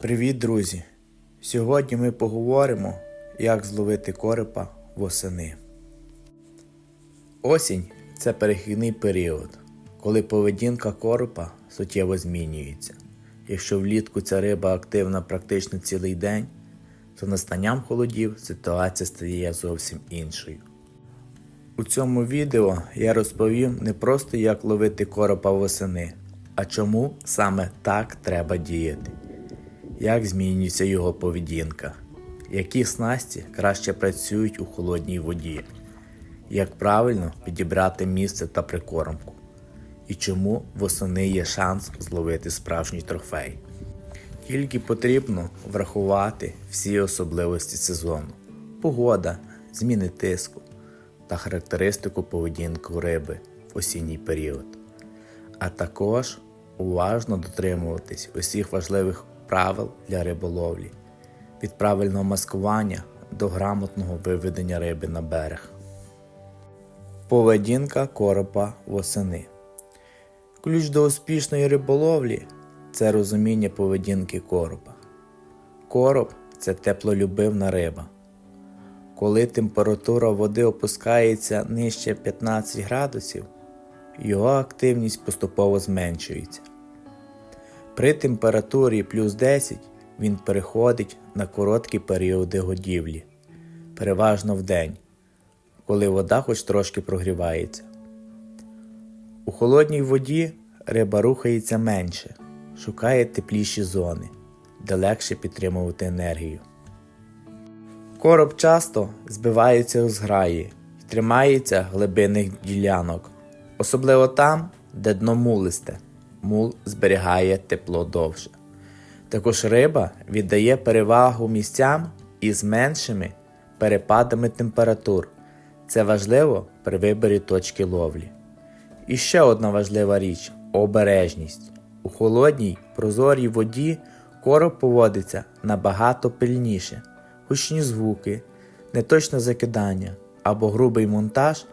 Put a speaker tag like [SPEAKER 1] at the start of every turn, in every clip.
[SPEAKER 1] Привіт, друзі! Сьогодні ми поговоримо, як зловити коропа восени. Осінь це перехідний період, коли поведінка коропа суттєво змінюється. Якщо влітку ця риба активна практично цілий день, то настанням холодів ситуація стає зовсім іншою. У цьому відео я розповім не просто як ловити коропа восени, а чому саме так треба діяти, як змінюється його поведінка, які снасті краще працюють у холодній воді, як правильно підібрати місце та прикормку, і чому восени є шанс зловити справжній трофей. Тільки потрібно врахувати всі особливості сезону, погода, зміни тиску та характеристику поведінки риби в осінній період, а також уважно дотримуватись усіх важливих правил для риболовлі, від правильного маскування до грамотного виведення риби на берег. Поведінка коропа восени. Ключ до успішної риболовлі це розуміння поведінки коропа. Короб це теплолюбивна риба. Коли температура води опускається нижче 15 градусів, його активність поступово зменшується. При температурі плюс 10 він переходить на короткі періоди годівлі, переважно в день, коли вода хоч трошки прогрівається. У холодній воді риба рухається менше, шукає тепліші зони, де легше підтримувати енергію. Короб часто збивається у зграї і тримається глибинних ділянок, особливо там, де дно мулисте. Мул зберігає тепло довше. Також риба віддає перевагу місцям із меншими перепадами температур. Це важливо при виборі точки ловлі. І ще одна важлива річ обережність. У холодній прозорій воді короб поводиться набагато пильніше гучні звуки, неточне закидання або грубий монтаж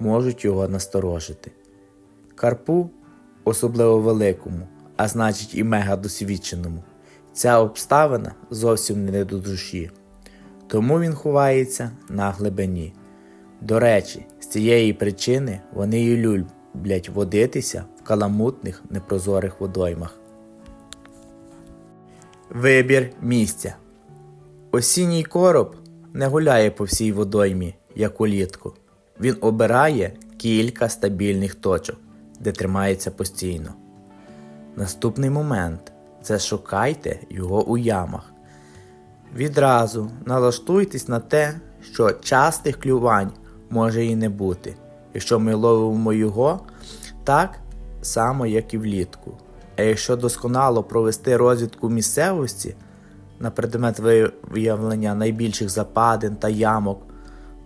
[SPEAKER 1] можуть його насторожити. Карпу, особливо великому, а значить і мегадосвідченому, ця обставина зовсім не до душі, тому він ховається на глибині. До речі, з цієї причини вони й люблять водитися в каламутних непрозорих водоймах. Вибір місця. Осінній короб не гуляє по всій водоймі, як улітку. Він обирає кілька стабільних точок, де тримається постійно. Наступний момент це шукайте його у ямах. Відразу налаштуйтесь на те, що частих клювань може і не бути, якщо ми ловимо його так само, як і влітку. А якщо досконало провести розвідку місцевості, на предмет виявлення найбільших западин та ямок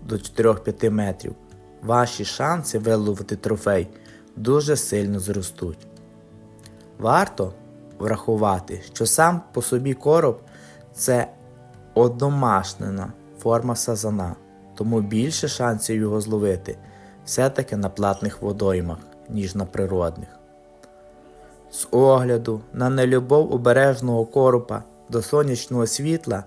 [SPEAKER 1] до 4-5 метрів, ваші шанси виловити трофей дуже сильно зростуть. Варто врахувати, що сам по собі короб це одномашнена форма сазана, тому більше шансів його зловити все-таки на платних водоймах, ніж на природних. З огляду на нелюбов обережного коропа до сонячного світла,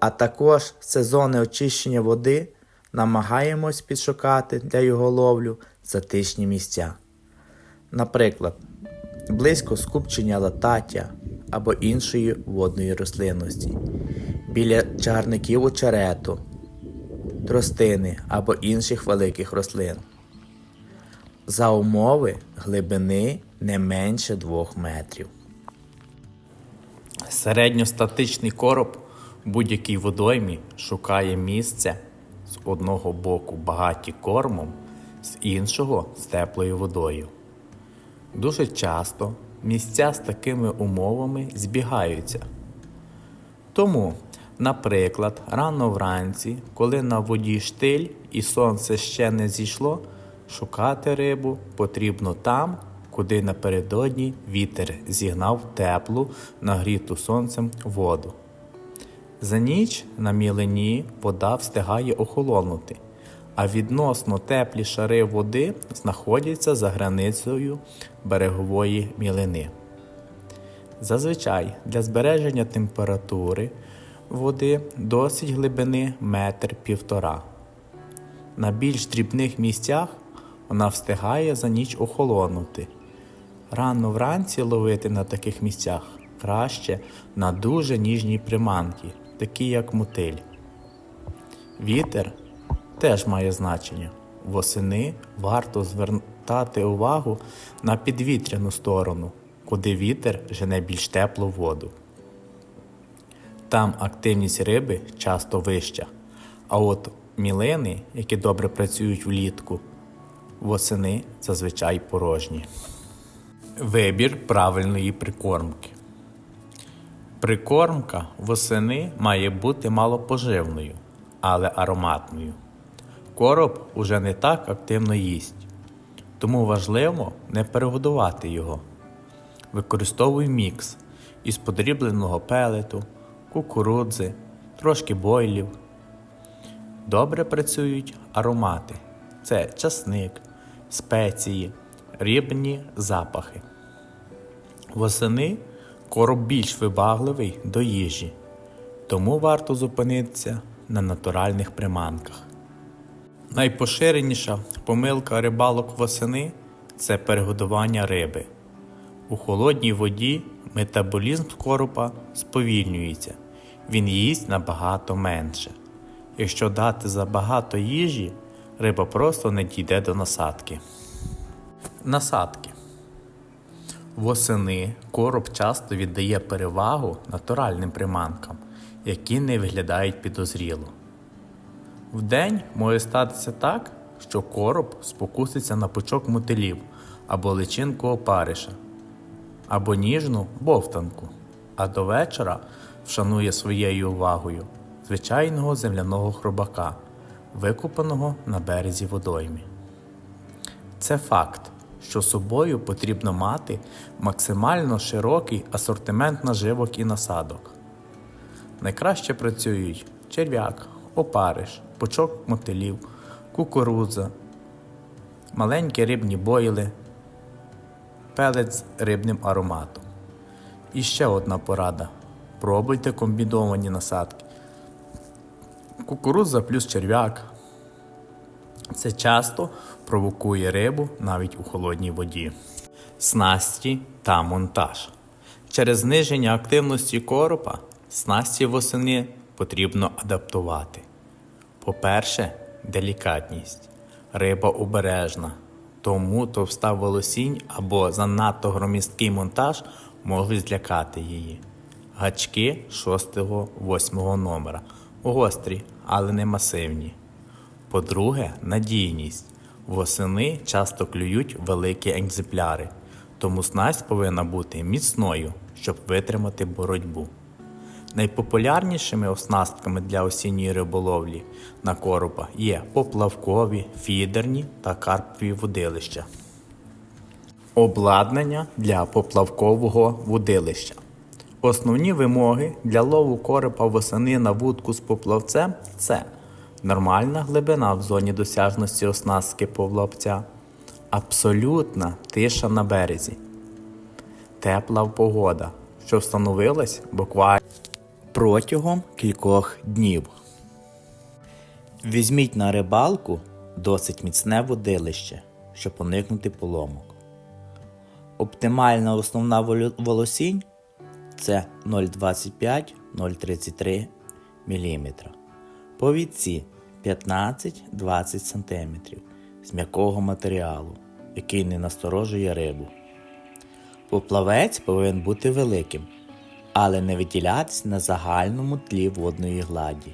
[SPEAKER 1] а також сезони очищення води, намагаємось підшукати для його ловлю затишні місця. Наприклад, близько скупчення латаття або іншої водної рослинності, біля чарників очерету, тростини або інших великих рослин. За умови глибини не менше 2 метрів. Середньостатичний короб в будь-якій водоймі шукає місце з одного боку багаті кормом, з іншого з теплою водою. Дуже часто місця з такими умовами збігаються. Тому, наприклад, рано вранці, коли на воді штиль і сонце ще не зійшло, шукати рибу потрібно там, куди напередодні вітер зігнав теплу, нагріту сонцем воду. За ніч на мілині вода встигає охолонути, а відносно теплі шари води знаходяться за границею берегової мілини. Зазвичай для збереження температури води досить глибини метр півтора. На більш дрібних місцях вона встигає за ніч охолонути. Рано вранці ловити на таких місцях краще на дуже ніжній приманці, такі як мотиль. Вітер теж має значення. Восени варто звертати увагу на підвітряну сторону, куди вітер жене більш теплу воду. Там активність риби часто вища, а от мілини, які добре працюють влітку, восени зазвичай порожні. Вибір правильної прикормки. Прикормка восени має бути малопоживною, але ароматною. Короб уже не так активно їсть, тому важливо не перегодувати його. Використовуй мікс із подрібленого пелету, кукурудзи, трошки бойлів. Добре працюють аромати це часник, спеції, рибні запахи. Восени короб більш вибагливий до їжі, тому варто зупинитися на натуральних приманках. Найпоширеніша помилка рибалок восени це перегодування риби. У холодній воді метаболізм коропа сповільнюється, він їсть набагато менше. Якщо дати забагато їжі, риба просто не дійде до насадки. Насадки. Восени короб часто віддає перевагу натуральним приманкам, які не виглядають підозріло. Вдень може статися так, що короб спокуситься на пучок мотилів або личинку опариша, або ніжну бовтанку, а до вечора вшанує своєю увагою звичайного земляного хробака, викопаного на березі водоймі. Це факт, що собою потрібно мати максимально широкий асортимент наживок і насадок. Найкраще працюють черв'як, опариш, пучок мотилів, кукурудза, маленькі рибні бойли, пелець з рибним ароматом. І ще одна порада: пробуйте комбіновані насадки. Кукурудза плюс черв'як. Це часто провокує рибу навіть у холодній воді. Снасті та монтаж. Через зниження активності коропа снасті восени потрібно адаптувати. По-перше, делікатність. Риба обережна, тому товста волосінь або занадто громісткий монтаж можуть злякати її. Гачки 6-8 номера. Гострі, але не масивні. По-друге, надійність. Восени часто клюють великі екземпляри, тому снасть повинна бути міцною, щоб витримати боротьбу. Найпопулярнішими оснастками для осінньої риболовлі на коропа є поплавкові, фідерні та карпові водилища. Обладнання для поплавкового водилища. Основні вимоги для лову коропа восени на вудку з поплавцем це нормальна глибина в зоні досяжності оснастки поплавця, абсолютна тиша на березі, тепла погода, що встановилась буквально протягом кількох днів. Візьміть на рибалку досить міцне водилище, щоб уникнути поломок. Оптимальна основна волосінь це 0,25-0,33 мм. Повідці 15-20 см з м'якого матеріалу, який не насторожує рибу. Поплавець повинен бути великим, але не виділятись на загальному тлі водної гладі.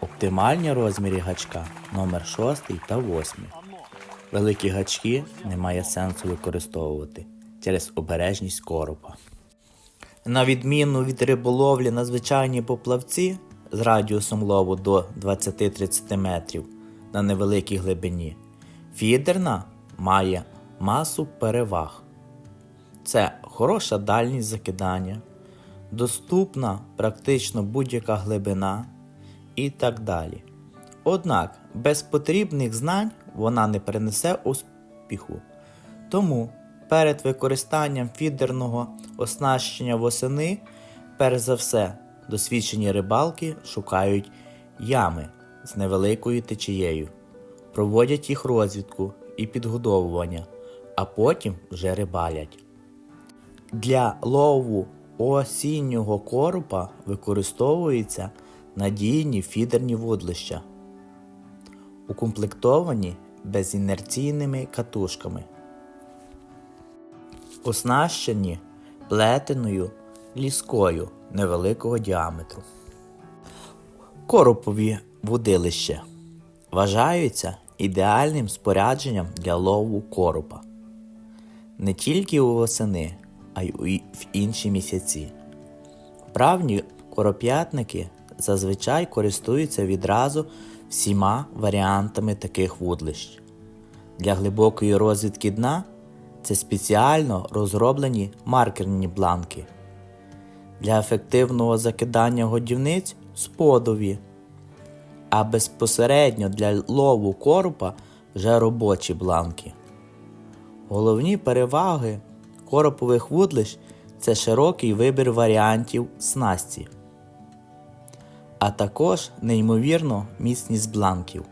[SPEAKER 1] Оптимальні розміри гачка номер 6 та 8. Великі гачки немає сенсу використовувати через обережність коропа. На відміну від риболовлі на звичайній поплавці з радіусом лову до 20-30 метрів на невеликій глибині, фідерна має масу переваг. Це хороша дальність закидання, доступна практично будь-яка глибина і так далі. Однак без потрібних знань вона не принесе успіху. Тому Перед використанням фідерного оснащення восени, перш за все, досвідчені рибалки шукають ями з невеликою течією, проводять їх розвідку і підгодовування, а потім вже рибалять. Для лову осіннього коропа використовуються надійні фідерні вудлища, укомплектовані безінерційними катушками, оснащені плетеною ліскою невеликого діаметру. Коропові вудилища вважаються ідеальним спорядженням для лову коропа не тільки у восени, а й в інші місяці. Правні короп'ятники зазвичай користуються відразу всіма варіантами таких вудлищ. Для глибокої розвідки дна це спеціально розроблені маркерні бланки. Для ефективного закидання годівниць сподові, а безпосередньо для лову коропа вже робочі бланки. Головні переваги коропових вудлищ це широкий вибір варіантів снасті, а також неймовірно міцність бланків.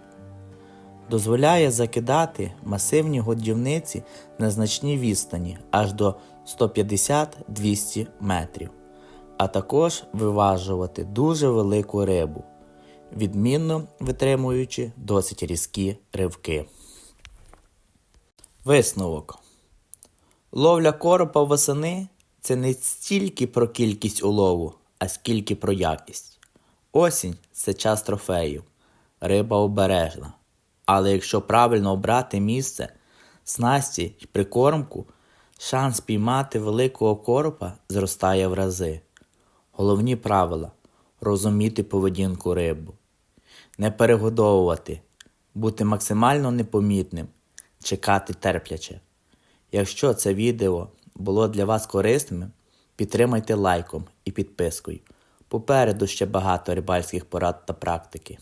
[SPEAKER 1] Дозволяє закидати масивні годівниці на значній відстані аж до 150-200 метрів, а також виважувати дуже велику рибу, відмінно витримуючи досить різкі ривки. Висновок. Ловля коропа восени це не стільки про кількість улову, а скільки про якість. Осінь це час трофеїв, риба обережна. Але якщо правильно обрати місце, снасті й прикормку, шанс піймати великого коропа зростає в рази. Головні правила розуміти поведінку рибу, не перегодовувати, бути максимально непомітним, чекати терпляче. Якщо це відео було для вас корисним, підтримайте лайком і підпискою. Попереду ще багато рибальських порад та практики.